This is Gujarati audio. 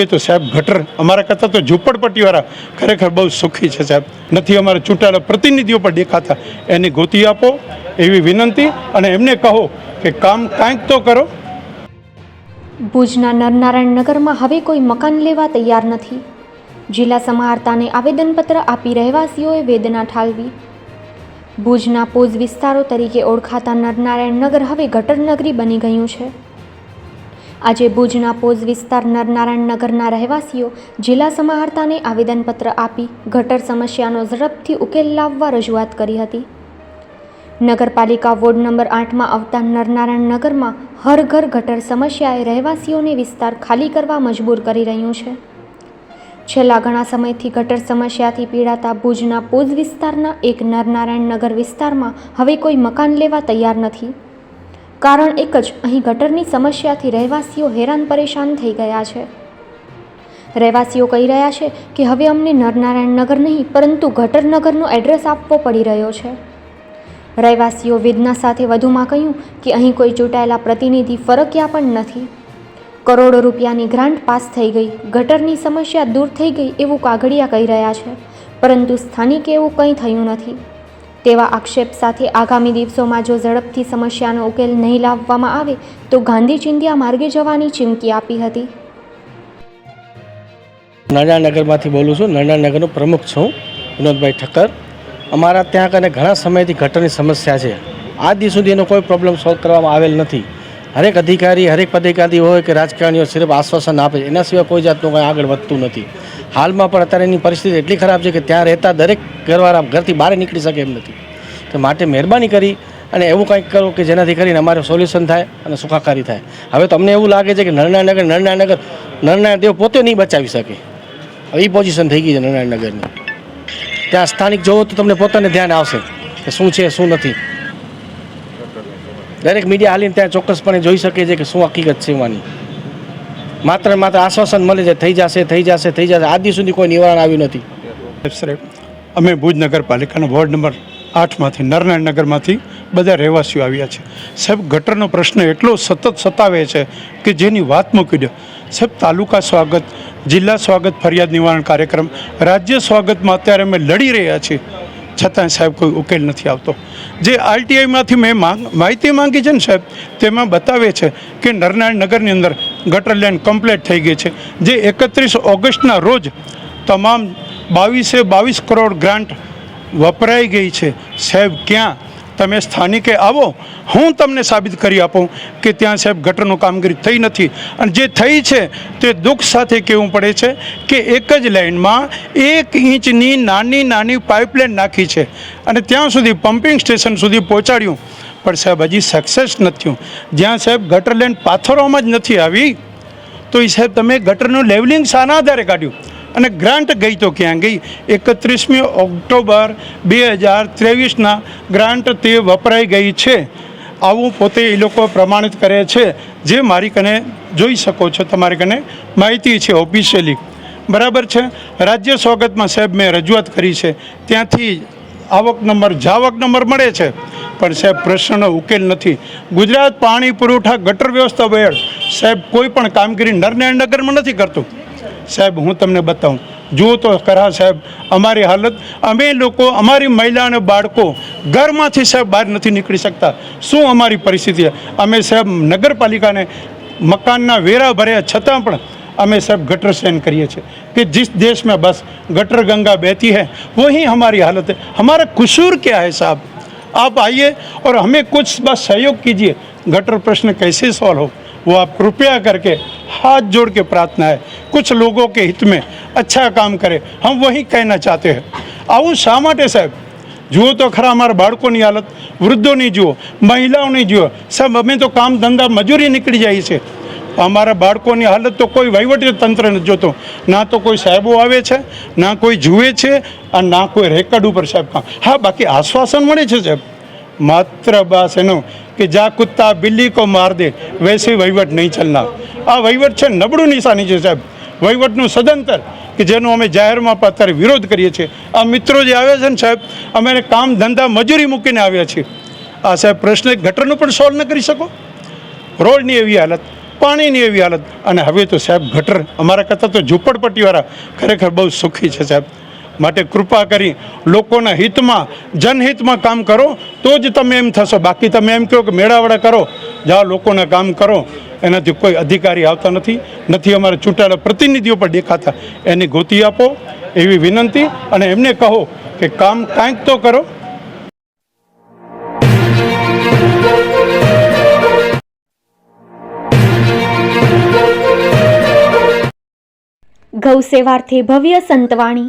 જોઈએ તો સાહેબ ગટર અમારા કરતાં તો ઝૂંપડપટ્ટીવાળા ખરેખર બહુ સુખી છે સાહેબ. નથી અમારા ચૂંટાયેલા પ્રતિનિધિઓ પણ દેખાતા. એની ગોતી આપો એવી વિનંતી અને એમને કહો કે કામ કાંઈક તો કરો. ભુજના નરનારાયણ નગરમાં હવે કોઈ મકાન લેવા તૈયાર નથી. જિલ્લા સમાહર્તાને આવેદનપત્ર આપી રહેવાસીઓએ વેદના ઠાલવી. ભુજના પોઝ વિસ્તારો તરીકે ઓળખાતા નરનારાયણ નગર હવે ગટર નગરી બની ગયું છે. આજે ભુજના પોઝ વિસ્તાર નરનારાયણ નગરના રહેવાસીઓ જિલ્લા સમાહર્તાને આવેદનપત્ર આપી ગટર સમસ્યાનો ઝડપથી ઉકેલ લાવવા રજૂઆત કરી હતી. નગરપાલિકા વોર્ડ નંબર આઠમાં આવતા નરનારાયણ નગરમાં હર ઘર ગટર સમસ્યાએ રહેવાસીઓને વિસ્તાર ખાલી કરવા મજબૂર કરી રહ્યું છે. છેલ્લા ઘણા સમયથી ગટર સમસ્યાથી પીડાતા ભુજના પોઝ વિસ્તારના એક નરનારાયણ નગર વિસ્તારમાં હવે કોઈ મકાન લેવા તૈયાર નથી. કારણ એક જ, અહીં ગટરની સમસ્યાથી રહેવાસીઓ હેરાન પરેશાન થઈ ગયા છે. રહેવાસીઓ કહી રહ્યા છે કે હવે અમને નરનારાયણ નગર નહીં, પરંતુ ગટરનગરનો એડ્રેસ આપવો પડી રહ્યો છે. રહેવાસીઓ વેદના સાથે વધુમાં કહ્યું કે અહીં કોઈ ચૂંટાયેલા પ્રતિનિધિ ફરક્યા પણ નથી. કરોડો રૂપિયાની ગ્રાન્ટ પાસ થઈ ગઈ, ગટરની સમસ્યા દૂર થઈ ગઈ એવું કાગળિયા કહી રહ્યા છે, પરંતુ સ્થાનિકે એવું કંઈ થયું નથી. તેવા આક્ષેપ સાથે આગામી દિવસોમાં જો ઝડપથી સમસ્યાનો ઉકેલ નહીં લાવવામાં આવે, તો ગાંધી ચિંધ્યા માર્ગે જવાની ચીમકી આપી હતી. નરનાનગરમાંથી બોલું છું. નરનાનગરનો પ્રમુખ છું, વિનોદભાઈ ઠક્કર. અમારા ત્યાં કને ઘણા સમયથી ગટરની સમસ્યા છે. આજ દિવસ સુધી એનો કોઈ પ્રોબ્લેમ સોલ્વ કરવામાં આવેલ નથી. હરેક અધિકારી, હરેક પદાધિકારી હોય કે રાજકારણીઓ સિર્ફ આશ્વાસન આપે એના સિવાય કોઈ જાતનું કંઈ આગળ વધતું નથી. હાલમાં પણ અત્યારે એની પરિસ્થિતિ એટલી ખરાબ છે કે ત્યાં રહેતા દરેક ઘરવાળા ઘરથી બહાર નીકળી શકે એમ નથી. તો માટે મહેરબાની કરી અને એવું કંઈક કરો કે જેનાથી કરીને અમારે સોલ્યુશન થાય અને સુખાકારી થાય. હવે તમને એવું લાગે છે કે નરનાનગર નરનાનગર નરનારાયણ દેવ પોતે નહીં બચાવી શકે. એ પોઝિશન થઈ ગઈ છે નરનારાયણ નગરની ત્યાં સ્થાનિક જોવો તો તમને પોતાને ધ્યાન આવશે કે શું છે, શું નથી. દરેક મીડિયા હાલીને ત્યાં ચોક્કસપણે જોઈ શકે છે કે શું હકીકત એમાંની. માત્ર માત્ર આશ્વાસન મળે છે, થઈ જશે થઈ જશે થઈ જશે. આજ સુધી કોઈ નિવારણ આવ્યું નથી. અમે ભુજ નગરપાલિકાનો વોર્ડ નંબર આઠમાંથી, નરનારાયણ નગરમાંથી બધા રહેવાસીઓ આવ્યા છે. સાહેબ, ગટરનો પ્રશ્ન એટલો સતત સતાવે છે કે જેની વાત મૂકી દો. સાહેબ, તાલુકા સ્વાગત, જિલ્લા સ્વાગત ફરિયાદ નિવારણ કાર્યક્રમ, રાજ્ય સ્વાગતમાં અત્યારે અમે લડી રહ્યા છીએ. છતાં સાહેબ કોઈ ઉકેલ નથી આવતો. જે આરટીઆઈમાંથી મેં માંગ, માહિતી માંગી છે ને સાહેબ, તેમાં બતાવે છે કે નરનાળ નગરની અંદર ગટર લાઇન કમ્પ્લીટ થઈ ગઈ છે. જે એકત્રીસ ઓગસ્ટના રોજ તમામ બાવીસે બાવીસ કરોડ ગ્રાન્ટ વપરાઈ ગઈ છે. સાહેબ, ક્યાં તમે સ્થાનિકે આવો, હું તમને સાબિત કરી આપું કે ત્યાં સાહેબ ગટરનું કામગીરી થઈ નથી. અને જે થઈ છે, તે દુઃખ સાથે કહેવું પડે છે કે એક જ લાઇનમાં એક ઇંચની નાની નાની પાઇપલાઇન નાખી છે અને ત્યાં સુધી પમ્પિંગ સ્ટેશન સુધી પહોંચાડ્યું. પણ સાહેબ, હજી સક્સેસ નથી જ્યાં સાહેબ ગટર લાઇન પાથરવામાં જ નથી આવી, તો એ સાહેબ તમે ગટરનું લેવલિંગ શાના આધારે કાઢ્યું. અને ગ્રાન્ટ ગઈ તો ક્યાં ગઈ? એકત્રીસમી ઓક્ટોબર બે હજાર ત્રેવીસના ગ્રાન્ટ તે વપરાઈ ગઈ છે. આવું પોતે એ લોકો પ્રમાણિત કરે છે. જે મારી કને જોઈ શકો છો, તમારી કને માહિતી છે ઓફિશિયલી. બરાબર છે? રાજ્ય સ્વાગતમાં સાહેબ મેં રજૂઆત કરી છે. ત્યાંથી આવક નંબર, જાવક નંબર મળે છે. પણ સાહેબ પ્રશ્નનો ઉકેલ નથી. ગુજરાત પાણી પુરવઠા ગટર વ્યવસ્થા વેળ સાહેબ કોઈ પણ કામગીરી નરનારાયણ નગરમાં નથી કરતું. સાહેબ હું તમને બતાવું જુઓ તો ખરા સાહેબ અમારી હાલત અમે લોકો અમારી મહિલા અને બાળકો ઘરમાંથી સાહેબ બહાર નથી નીકળી શકતા શું અમારી પરિસ્થિતિ છે? અમે સાહેબ નગરપાલિકાને મકાનના વેરા ભર્યા છતાં પણ અમે સાહેબ गटर सहन करिए છીએ कि जिस देश में बस गटर गंगा बहती है वही हमारी हालत है हमारा कसूर क्या है साहब आप आइए और हमें कुछ बस सहयोग कीजिए गटर प्रश्न कैसे सॉल्व हो वो आप कृपया करके हाथ जोड़ के प्रार्थना है कुछ लोगों के हित में अच्छा काम करे हम वही कहना चाहते हैं આવું શા માટે સાહેબ જુઓ તો ખરા અમારા બાળકોની હાલત વૃદ્ધોની જુઓ મહિલાઓની જુઓ સાહેબ અમે તો કામ ધંધા મજૂરી નીકળી જાય છે અમારા બાળકોની હાલત તો કોઈ વહીવટી તંત્ર નથી જોતો ના તો કોઈ સાહેબો આવે છે ના કોઈ જુએ છે અને ના કોઈ રેકર્ડ ઉપર સાહેબ કામ હા બાકી આશ્વાસન મળે છે સાહેબ માત્ર બસ એનું કે જા કુત્તા બિલ્લી કો માર દે, વૈસે વહીવટ નહીં ચલના આ વહીવટ છે નબળું નિશાની છે સાહેબ. વહીવટનું સદંતર કે જેનો અમે જાહેરમાં પણ અત્યારે વિરોધ કરીએ છીએ. આ મિત્રો જે આવ્યા છે ને સાહેબ, અમે કામ ધંધા મજૂરી મૂકીને આવ્યા છીએ. આ સાહેબ પ્રશ્ન ગટરનું પણ સોલ્વ ન કરી શકો. રોડની એવી હાલત, પાણીની એવી હાલત. અને હવે તો સાહેબ ગટર અમારા કરતાં તો ઝૂંપડપટ્ટીવાળા ખરેખર બહુ સુખી છે સાહેબ. માટે કૃપા કરી લોકોના હિતમાં, જનહિતમાં કામ કરો, તો જ તમે એમ થશો. બાકી તમે એમ કહો કે મેળાવડા કરો, જાઓ લોકોના કામ કરો. એનાથી કોઈ અધિકારી આવતા નથી નથી અમારા ચૂંટાયેલા પ્રતિનિધિઓ પણ દેખાતા. એની ગોતી આપો, એવી વિનંતી, અને એમને કહો કે કામ કાંઈક તો કરો. ગૌ સેવાર્થે ભવ્ય સંતવાણી.